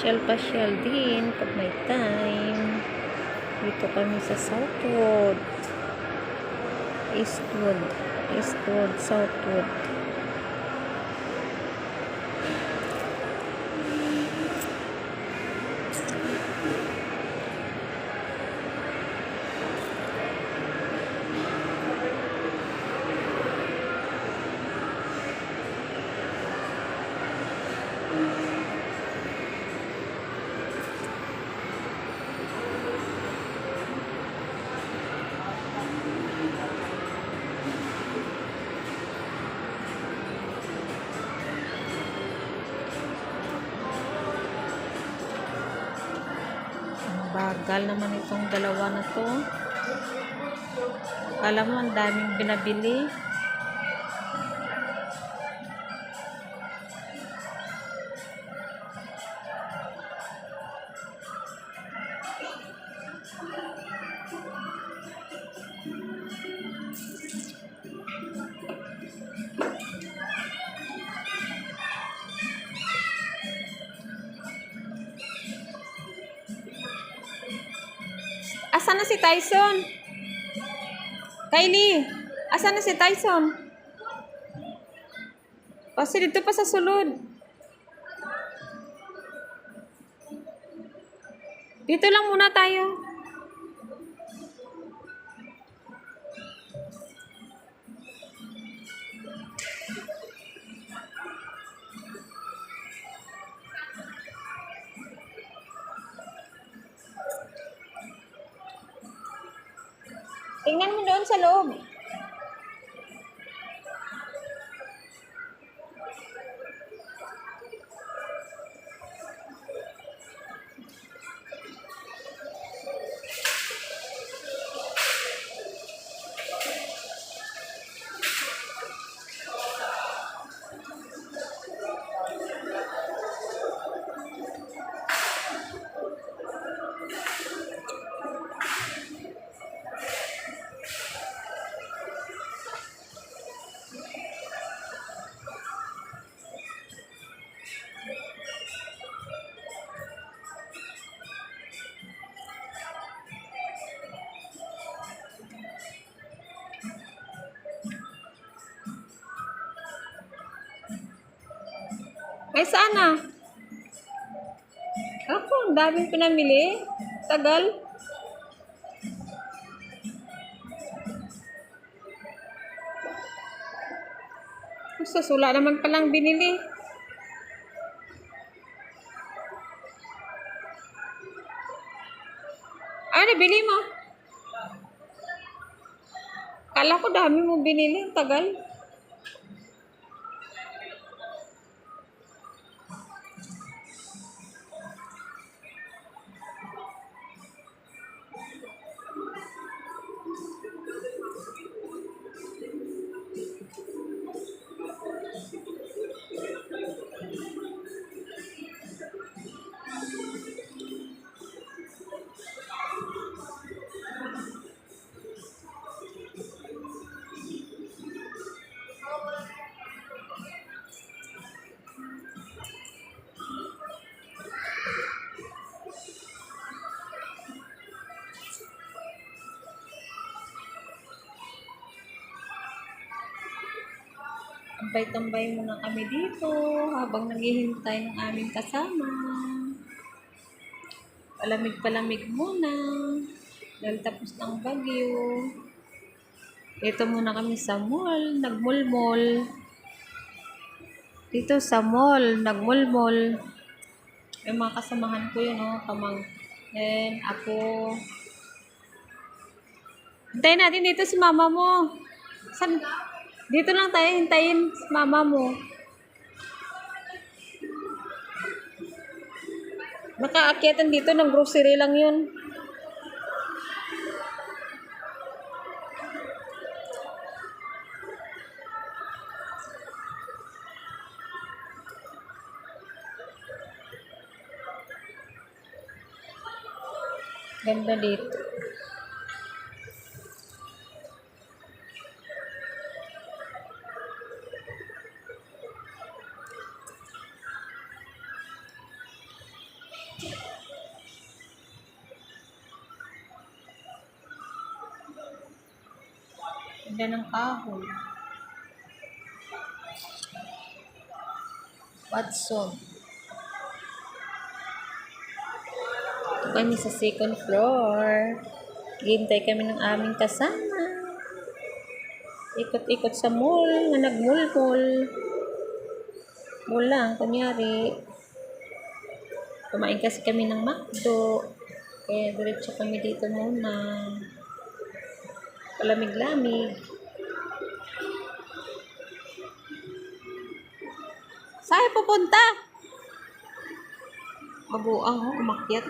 pasyal-pasyal din pag may time. Dito kami sa Southwood. Eastwood. Eastwood, Southwood. Bagal naman itong dalawa na to. Alam mo, ang daming binabili. Asan na si Tyson? Kylie, asan na si Tyson? Kasi dito pa sa sulod. Dito lang muna tayo. Tingnan mo doon sa loob. Ay, sana. Ako, ang daming pinamili. Tagal. Sa sula naman palang binili. Ano, bili mo? Kala ko dami mo binili. Tagal. Tambay-tambay muna kami dito habang naghihintay ng aming kasama. Palamig-palamig muna. Dahil tapos ng bagyo. Dito muna kami sa mall. Nagmulmol. Dito sa mall. Nagmulmol. May mga kasamahan ko yun, oh. Kamang. Then, ako. Hintayin natin dito si mama mo. San? Dito lang tayo hintayin mama mo. Nakaakyatan dito ng grocery lang yun. Ganda dito. Sila ng kahoy. Watson. Ito kami sa second floor. Gintay kami ng aming kasama. Ikot-ikot sa mall, nga nagmulmul. Mall lang, kunyari. Kumain kasi kami ng McDo. Kaya diretso kami dito muna. Palamig-lamig. Saan pupunta? Mabuang, oh, umakyat.